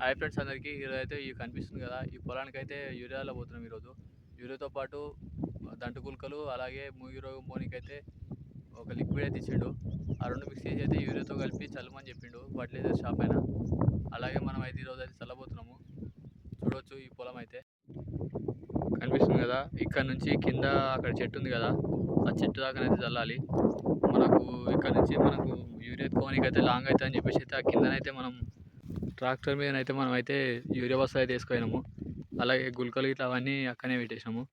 Hi friends అందరికీ. ఈరోజు అయితే ఇవి కనిపిస్తుంది కదా. ఈ పొలానికి అయితే యూరియాలో పోతున్నాం ఈరోజు. యూరియాతో పాటు దంటుకుల్కలు అలాగే మూగి రోగం పోనీకి అయితే ఒక లిక్విడ్ అయితే ఇచ్చిండు. ఆ రెండు మిక్స్ చేసి అయితే యూరియాతో కలిపి చల్లమని చెప్పిండు ఫర్టిలైజర్ షాప్ అయినా. అలాగే మనం అయితే ఈరోజు అయితే చల్లబోతున్నాము. చూడొచ్చు ఈ పొలం అయితే. కనిపిస్తుంది కదా. ఇక్కడ నుంచి కింద అక్కడ చెట్టు ఉంది కదా. ఆ చెట్టు దాకానైతే చల్లాలి. మనకు ఇక్కడ నుంచి మనకు యూరియా కోనికి అయితే లాంగ్ అవుతుంది అని చెప్పేసి అయితే ఆ కిందనైతే మనం ట్రాక్టర్ మీద అయితే మనం అయితే యూరియా బస్సు అయితే వేసుకుపోయినాము. అలాగే గుల్కలు ఇట్లా అవన్నీ అక్కడనే పెట్టేసినాము.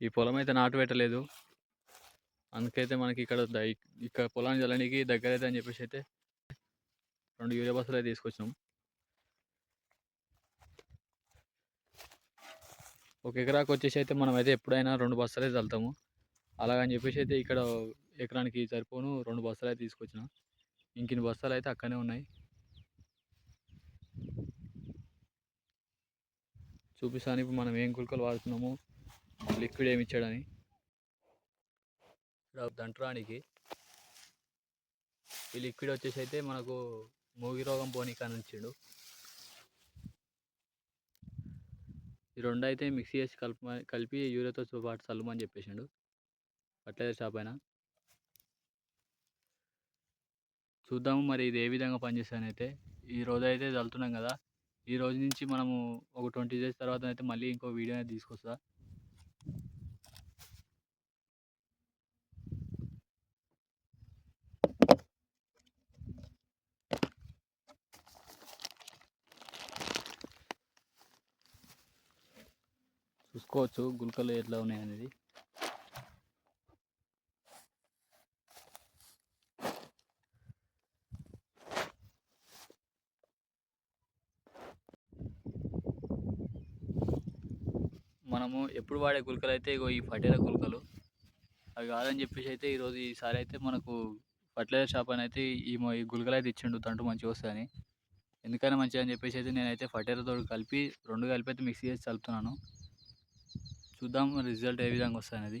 ఈ పొలం అయితే నాటు పెట్టలేదు. అందుకైతే మనకి ఇక్కడ ఇక్కడ పొలాన్ని చల్లడానికి దగ్గర అయితే అని చెప్పేసి అయితే రెండు యూరియా బస్సులు అయితే తీసుకొచ్చినాం. ఒక ఎకరాకు వచ్చేసి అయితే మనం అయితే ఎప్పుడైనా రెండు బస్తాలు అయితే చల్లుతాము. అలాగని చెప్పేసి అయితే ఇక్కడ ఎకరానికి సరిపోను రెండు బస్తాలు అయితే తీసుకొచ్చిన. ఇంకిన్ని బస్తాలు అయితే అక్కనే ఉన్నాయి. చూపిస్తాను ఇప్పుడు మనం ఏం గుల్కలు వాడుతున్నాము. లిక్విడ్ ఏమి ఇచ్చాడని. దంట్రానికి. ఈ లిక్విడ్ వచ్చేసి అయితే మనకు మూగి రోగం పోనీ అని ఈ రెండు అయితే మిక్సీ చేసి కలుపు కలిపి యూరియాతో పాటు చల్లమని చెప్పేసిండు. ఫర్టిలైజర్ షాప్ అయినా. చూద్దాము మరి ఇది ఏ విధంగా పనిచేస్తాను అయితే. ఈ రోజు అయితే చల్లుతున్నాం కదా. ఈ రోజు నుంచి మనము ఒక ట్వంటీ డేస్ తర్వాత అయితే మళ్ళీ ఇంకో వీడియో అనేది తీసుకొస్తా. చెప్పుకోవచ్చు గుల్కలు ఎట్లా ఉన్నాయి అనేది. మనము ఎప్పుడు వాడే గుల్కలు అయితే ఇగో ఈ ఫటేల గుల్కలు. అవి కాదని చెప్పేసి అయితే ఈరోజు ఈసారి అయితే మనకు ఫర్టిలైజర్ షాప్ అని అయితే ఈ ఈ గుల్కలు అయితే ఇచ్చిండు తంటు మంచిగా వస్తాయని. ఎందుకైనా మంచిగా అని చెప్పేసి అయితే నేనైతే ఫటేలతో కలిపి రెండు కలిపి అయితే మిక్సీ చేసి చల్లుతున్నాను. చూద్దాం రిజల్ట్ ఏ విధంగా వస్తుంది అనేది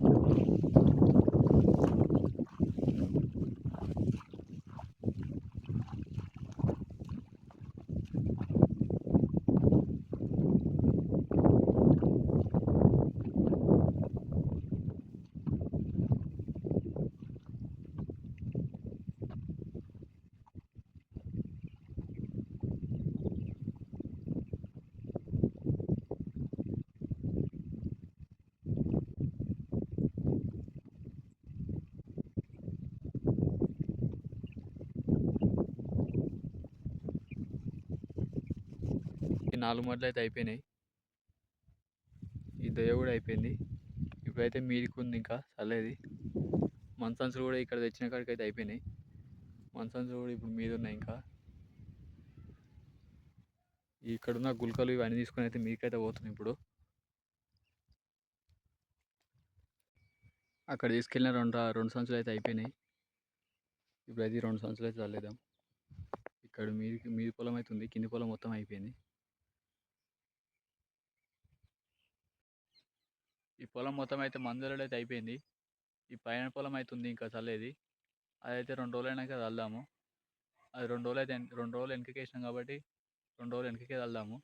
నాలుగు మడులు అయితే అయిపోయినాయి. ఈ దయ కూడా అయిపోయింది. ఇప్పుడైతే మీదికి ఉంది ఇంకా చల్లేది మన్సన్సులు కూడా ఇక్కడ తెచ్చిన కాడికి అయితే అయిపోయినాయి. మన్సన్సులు కూడా ఇప్పుడు మీద ఉన్నాయి ఇంకా. ఇక్కడున్న గుల్కలు ఇవన్నీ తీసుకొని అయితే మీకైతే పోతున్నాయి ఇప్పుడు. అక్కడ తీసుకెళ్ళిన రెండు రెండు సంచులు అయితే అయిపోయినాయి. ఇప్పుడు అయితే రెండు సంచులు అయితే చల్లేదాం ఇక్కడ మీది మీది పొలం అయితే ఉంది. కింది పొలం మొత్తం అయిపోయింది. ఈ పొలం మొత్తం అయితే మందులలో అయితే అయిపోయింది. ఈ పైన పొలం అయితే ఉంది ఇంకా చల్లేది. అదైతే రెండు రోజులు అయినాక చల్దాము అది రెండు రోజులు అయితే రెండు రోజులు వెనకకేసినాం కాబట్టి రెండు రోజులు వెనకకే చల్దాము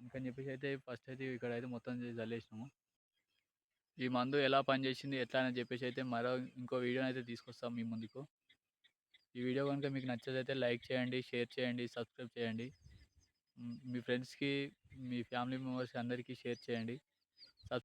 అందుకని చెప్పేసి అయితే ఫస్ట్ అయితే ఇక్కడ అయితే మొత్తం చల్లేసినాము. ఈ మందు ఎలా పనిచేసింది ఎట్లా అని చెప్పేసి అయితే మరో ఇంకో వీడియోని అయితే తీసుకొస్తాం మీ ముందుకు. ఈ వీడియో కనుక మీకు నచ్చదైతే లైక్ చేయండి షేర్ చేయండి సబ్స్క్రైబ్ చేయండి. మీ ఫ్రెండ్స్కి మీ ఫ్యామిలీ మెంబర్స్కి అందరికీ షేర్ చేయండి.